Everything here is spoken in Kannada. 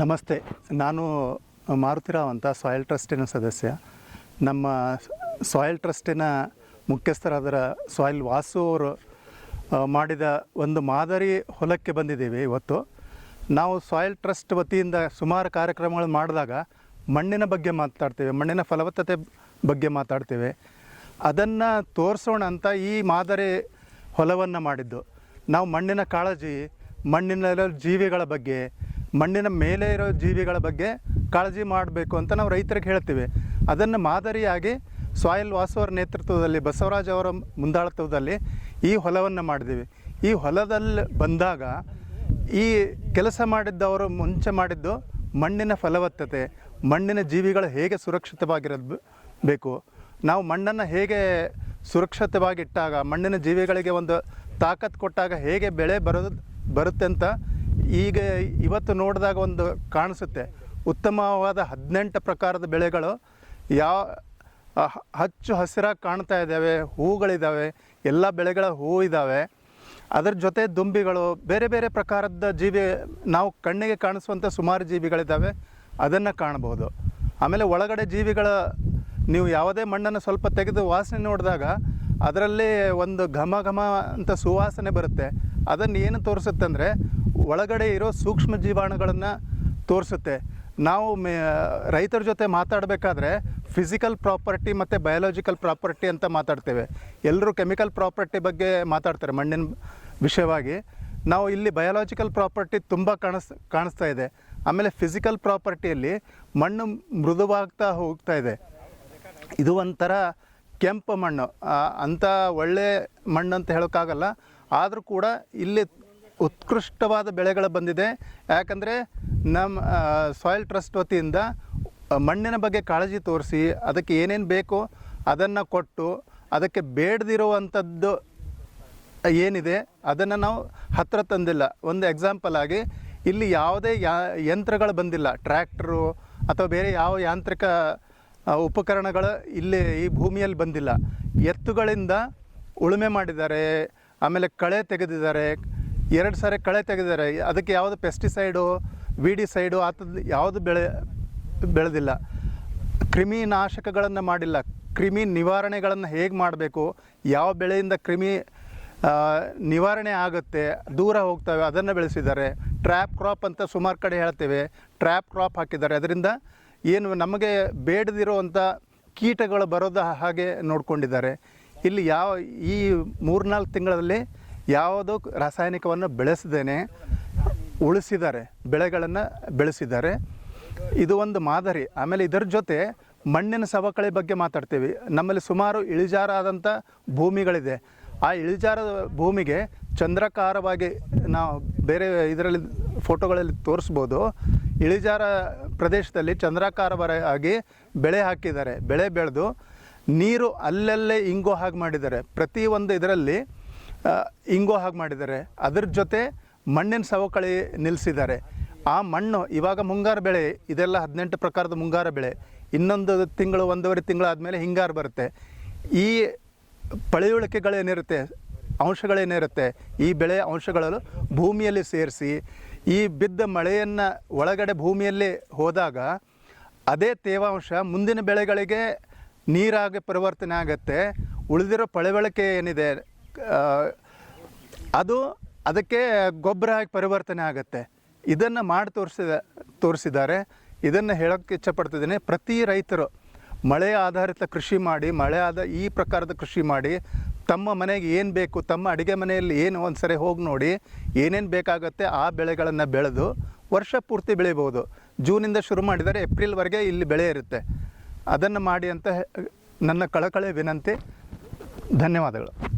ನಮಸ್ತೆ. ನಾನು ಮಾರುತಿರಾವ್ ಅಂತ ಸಾಯಿಲ್ ಟ್ರಸ್ಟಿನ ಸದಸ್ಯ. ನಮ್ಮ ಸಾಯಿಲ್ ಟ್ರಸ್ಟಿನ ಮುಖ್ಯಸ್ಥರಾದ ಸಾಯಿಲ್ ವಾಸು ಅವರು ಮಾಡಿದ ಒಂದು ಮಾದರಿ ಹೊಲಕ್ಕೆ ಬಂದಿದ್ದೀವಿ ಇವತ್ತು. ನಾವು ಸಾಯಿಲ್ ಟ್ರಸ್ಟ್ ವತಿಯಿಂದ ಸುಮಾರು ಕಾರ್ಯಕ್ರಮಗಳು ಮಾಡಿದಾಗ ಮಣ್ಣಿನ ಬಗ್ಗೆ ಮಾತಾಡ್ತೇವೆ, ಮಣ್ಣಿನ ಫಲವತ್ತತೆ ಬಗ್ಗೆ ಮಾತಾಡ್ತೇವೆ. ಅದನ್ನು ತೋರಿಸೋಣ ಅಂತ ಈ ಮಾದರಿ ಹೊಲವನ್ನು ಮಾಡಿದ್ದು. ನಾವು ಮಣ್ಣಿನ ಕಾಳಜಿ, ಮಣ್ಣಿನ ಜೀವಿಗಳ ಬಗ್ಗೆ ಮಣ್ಣಿನ ಮೇಲೆ ಇರೋ ಜೀವಿಗಳ ಬಗ್ಗೆ ಕಾಳಜಿ ಮಾಡಬೇಕು ಅಂತ ನಾವು ರೈತರಿಗೆ ಹೇಳ್ತೀವಿ. ಅದನ್ನು ಮಾದರಿಯಾಗಿ ಸಾಯಿಲ್ ವಾಸವರ ನೇತೃತ್ವದಲ್ಲಿ ಬಸವರಾಜ್ ಅವರ ಮುಂದಾಳತ್ವದಲ್ಲಿ ಈ ಹೊಲವನ್ನು ಮಾಡಿದ್ದೀವಿ. ಈ ಹೊಲದಲ್ಲಿ ಬಂದಾಗ ಈ ಕೆಲಸ ಮಾಡಿದ್ದವರು ಮುಂಚೆ ಮಾಡಿದ್ದು ಮಣ್ಣಿನ ಫಲವತ್ತತೆ, ಮಣ್ಣಿನ ಜೀವಿಗಳು ಹೇಗೆ ಸುರಕ್ಷಿತವಾಗಿರೋದು ಬೇಕು ನಾವು ಮಣ್ಣನ್ನು ಹೇಗೆ ಸುರಕ್ಷಿತವಾಗಿಟ್ಟಾಗ, ಮಣ್ಣಿನ ಜೀವಿಗಳಿಗೆ ಒಂದು ತಾಕತ್ತು ಕೊಟ್ಟಾಗ ಹೇಗೆ ಬೆಳೆ ಬರೋದು, ಬರುತ್ತೆ ಅಂತ ಈಗ ಇವತ್ತು ನೋಡಿದಾಗ ಒಂದು ಕಾಣಿಸುತ್ತೆ. ಉತ್ತಮವಾದ ಹದಿನೆಂಟು ಪ್ರಕಾರದ ಬೆಳೆಗಳು ಯಾವ ಹಚ್ಚು ಹಸಿರಾಗಿ ಕಾಣ್ತಾ ಇದ್ದಾವೆ, ಹೂಗಳಿದ್ದಾವೆ, ಎಲ್ಲ ಬೆಳೆಗಳ ಹೂ ಇದ್ದಾವೆ. ಅದರ ಜೊತೆ ದುಂಬಿಗಳು, ಬೇರೆ ಬೇರೆ ಪ್ರಕಾರದ ಜೀವಿ, ನಾವು ಕಣ್ಣಿಗೆ ಕಾಣಿಸುವಂಥ ಸುಮಾರು ಜೀವಿಗಳಿದ್ದಾವೆ, ಅದನ್ನು ಕಾಣಬಹುದು. ಆಮೇಲೆ ಒಳಗಡೆ ಜೀವಿಗಳ, ನೀವು ಯಾವುದೇ ಮಣ್ಣನ್ನು ಸ್ವಲ್ಪ ತೆಗೆದು ವಾಸನೆ ನೋಡಿದಾಗ ಅದರಲ್ಲಿ ಒಂದು ಘಮ ಘಮ ಅಂತ ಸುವಾಸನೆ ಬರುತ್ತೆ. ಅದನ್ನು ಏನು ತೋರಿಸುತ್ತೆ ಅಂದರೆ ಒಳಗಡೆ ಇರೋ ಸೂಕ್ಷ್ಮ ಜೀವಾಣುಗಳನ್ನು ತೋರಿಸುತ್ತೆ. ನಾವು ಮೇ, ರೈತರ ಜೊತೆ ಮಾತಾಡಬೇಕಾದ್ರೆ ಫಿಸಿಕಲ್ ಪ್ರಾಪರ್ಟಿ ಮತ್ತು ಬಯಾಲಜಿಕಲ್ ಪ್ರಾಪರ್ಟಿ ಅಂತ ಮಾತಾಡ್ತೇವೆ. ಎಲ್ಲರೂ ಕೆಮಿಕಲ್ ಪ್ರಾಪರ್ಟಿ ಬಗ್ಗೆ ಮಾತಾಡ್ತಾರೆ ಮಣ್ಣಿನ ವಿಷಯವಾಗಿ. ನಾವು ಇಲ್ಲಿ ಬಯಾಲಜಿಕಲ್ ಪ್ರಾಪರ್ಟಿ ತುಂಬ ಕಾಣಿಸ್, ಕಾಣಿಸ್ತಾ ಇದೆ. ಆಮೇಲೆ ಫಿಸಿಕಲ್ ಪ್ರಾಪರ್ಟಿಯಲ್ಲಿ ಮಣ್ಣು ಮೃದುವಾಗ್ತಾ ಹೋಗ್ತಾ ಇದೆ. ಇದು ಒಂಥರ ಕೆಂಪು ಮಣ್ಣು. ಅಂಥ ಒಳ್ಳೆ ಮಣ್ಣು ಅಂತ ಹೇಳೋಕ್ಕಾಗಲ್ಲ. ಆದರೂ ಕೂಡ ಇಲ್ಲಿ ಉತ್ಕೃಷ್ಟವಾದ ಬೆಳೆಗಳು ಬಂದಿದೆ. ಯಾಕಂದರೆ ನಮ್ಮ ಸಾಯಿಲ್ ಟ್ರಸ್ಟ್ ವತಿಯಿಂದ ಮಣ್ಣಿನ ಬಗ್ಗೆ ಕಾಳಜಿ ತೋರಿಸಿ, ಅದಕ್ಕೆ ಏನೇನು ಬೇಕೋ ಅದನ್ನು ಕೊಟ್ಟು, ಅದಕ್ಕೆ ಬೇಡದಿರುವಂಥದ್ದು ಏನಿದೆ, ಅದನ್ನು ನಾವು ಹತ್ತಿರ ತಂದಿಲ್ಲ. ಒಂದು ಎಕ್ಸಾಂಪಲ್ ಆಗಿ, ಇಲ್ಲಿ ಯಾವುದೇ ಯಾ, ಯಂತ್ರಗಳು ಬಂದಿಲ್ಲ. ಟ್ರ್ಯಾಕ್ಟ್ರು ಅಥವಾ ಬೇರೆ ಯಾವ ಯಾಂತ್ರಿಕ ಉಪಕರಣಗಳು ಇಲ್ಲಿ ಈ ಭೂಮಿಯಲ್ಲಿ ಬಂದಿಲ್ಲ. ಎತ್ತುಗಳಿಂದ ಉಳುಮೆ ಮಾಡಿದ್ದಾರೆ, ಆಮೇಲೆ ಕಳೆ ತೆಗೆದಿದ್ದಾರೆ ಎರಡು ಸಾರಿ ಕಳೆ ತೆಗೆದಿದ್ದಾರೆ. ಅದಕ್ಕೆ ಯಾವುದು ಪೆಸ್ಟಿಸೈಡು ವಿಡಿಸೈಡು ಆ ಥರದ್ದು ಯಾವುದು ಬೆಳೆ, ಬೆಳೆದಿಲ್ಲ. ಕ್ರಿಮಿನಾಶಕಗಳನ್ನು ಮಾಡಿಲ್ಲ. ಕ್ರಿಮಿ ನಿವಾರಣೆಗಳನ್ನು ಹೇಗೆ ಮಾಡಬೇಕು? ಯಾವ ಬೆಳೆಯಿಂದ ಕ್ರಿಮಿ ನಿವಾರಣೆ ಆಗುತ್ತೆ? ದೂರ ಹೋಗ್ತವೆ, ಅದನ್ನು ಬೆಳೆಸಿದ್ದಾರೆ. ಟ್ರ್ಯಾಪ್ ಕ್ರಾಪ್ ಅಂತ ಸುಮಾರು ಕಡೆ ಹೇಳ್ತೇವೆ. ಟ್ರ್ಯಾಪ್ ಕ್ರಾಪ್ ಹಾಕಿದ್ದಾರೆ. ಅದರಿಂದ ಏನು ನಮಗೆ ಬೇಡದಿರುವಂಥ ಕೀಟಗಳು ಬರೋದ ಹಾಗೆ ನೋಡ್ಕೊಂಡಿದ್ದಾರೆ. ಇಲ್ಲಿ ಯಾವ, ಈ ಮೂರ್ನಾಲ್ಕು ತಿಂಗಳಲ್ಲಿ ಯಾವುದೋ ರಾಸಾಯನಿಕವನ್ನು ಬೆಳೆಸದೇನೆ ಉಳಿಸಿದ್ದಾರೆ, ಬೆಳೆಗಳನ್ನು ಬೆಳೆಸಿದ್ದಾರೆ. ಇದು ಒಂದು ಮಾದರಿ. ಆಮೇಲೆ ಇದರ ಜೊತೆ ಮಣ್ಣಿನ ಸವಕಳಿ ಬಗ್ಗೆ ಮಾತಾಡ್ತೀವಿ. ನಮ್ಮಲ್ಲಿ ಸುಮಾರು ಇಳಿಜಾರಾದಂಥ ಭೂಮಿಗಳಿದೆ. ಆ ಇಳಿಜಾರ ಭೂಮಿಗೆ ಚಂದ್ರಕಾರವಾಗಿ ನಾವು ಬೇರೆ ಇದರಲ್ಲಿ ಫೋಟೋಗಳಲ್ಲಿ ತೋರಿಸ್ಬೋದು. ಇಳಿಜಾರ ಪ್ರದೇಶದಲ್ಲಿ ಚಂದ್ರಾಕಾರವಾಗಿ ಬೆಳೆ ಹಾಕಿದ್ದಾರೆ. ಬೆಳೆ ಬೆಳೆದು ನೀರು ಅಲ್ಲಲ್ಲೇ ಇಂಗೋ ಹಾಗೆ ಮಾಡಿದ್ದಾರೆ. ಪ್ರತಿ ಒಂದು ಇದರಲ್ಲಿ ಇಂಗೋ ಹಾಗೆ ಮಾಡಿದ್ದಾರೆ. ಅದ್ರ ಜೊತೆ ಮಣ್ಣಿನ ಸವಕಳಿ ನಿಲ್ಲಿಸಿದ್ದಾರೆ ಆ ಮಣ್ಣು ಇವಾಗ ಮುಂಗಾರು ಬೆಳೆ, ಇದೆಲ್ಲ ಹದಿನೆಂಟು ಪ್ರಕಾರದ ಮುಂಗಾರು ಬೆಳೆ. ಇನ್ನೊಂದು ತಿಂಗಳು, ಒಂದೂವರೆ ತಿಂಗಳು ಆದಮೇಲೆ ಹಿಂಗಾರು ಬರುತ್ತೆ. ಈ ಪಳೆಯುಳಿಕೆಗಳೇನಿರುತ್ತೆ, ಅಂಶಗಳೇನಿರುತ್ತೆ, ಈ ಬೆಳೆ ಅಂಶಗಳು ಭೂಮಿಯಲ್ಲಿ ಸೇರಿಸಿ, ಈ ಬಿದ್ದ ಮಳೆಯನ್ನು ಒಳಗಡೆ ಭೂಮಿಯಲ್ಲಿ ಹೋದಾಗ ಅದೇ ತೇವಾಂಶ ಮುಂದಿನ ಬೆಳೆಗಳಿಗೆ ನೀರಾಗಿ ಪರಿವರ್ತನೆ ಆಗುತ್ತೆ. ಉಳಿದಿರೋ ಪಳೆವಳಿಕೆ ಏನಿದೆ ಅದು ಅದಕ್ಕೆ ಗೊಬ್ಬರ ಆಗಿ ಪರಿವರ್ತನೆ ಆಗುತ್ತೆ. ಇದನ್ನು ಮಾಡಿ ತೋರಿಸಿದ, ತೋರಿಸಿದ್ದಾರೆ. ಇದನ್ನು ಹೇಳೋಕ್ಕೆ ಇಚ್ಛಪಡ್ತಿದ್ದೀನಿ. ಪ್ರತಿ ರೈತರು ಮಳೆ ಆಧಾರಿತ ಕೃಷಿ ಮಾಡಿ, ಮಳೆ ಆದ ಈ ಪ್ರಕಾರದ ಕೃಷಿ ಮಾಡಿ, ತಮ್ಮ ಮನೆಗೆ ಏನು ಬೇಕು, ತಮ್ಮ ಅಡುಗೆ ಮನೆಯಲ್ಲಿ ಏನು ಒಂದು ಸರಿ ಹೋಗಿ ನೋಡಿ, ಏನೇನು ಬೇಕಾಗುತ್ತೆ ಆ ಬೆಳೆಗಳನ್ನು ಬೆಳೆದು ವರ್ಷ ಪೂರ್ತಿ ಬೆಳಿಬೋದು ಜೂನಿಂದ ಶುರು ಮಾಡಿದರೆ ಏಪ್ರಿಲ್ವರೆಗೆ ಇಲ್ಲಿ ಬೆಳೆ ಇರುತ್ತೆ. ಅದನ್ನು ಮಾಡಿ ಅಂತ, ನನ್ನ ಕಳಕಳೆ ವಿನಂತಿ. ಧನ್ಯವಾದಗಳು.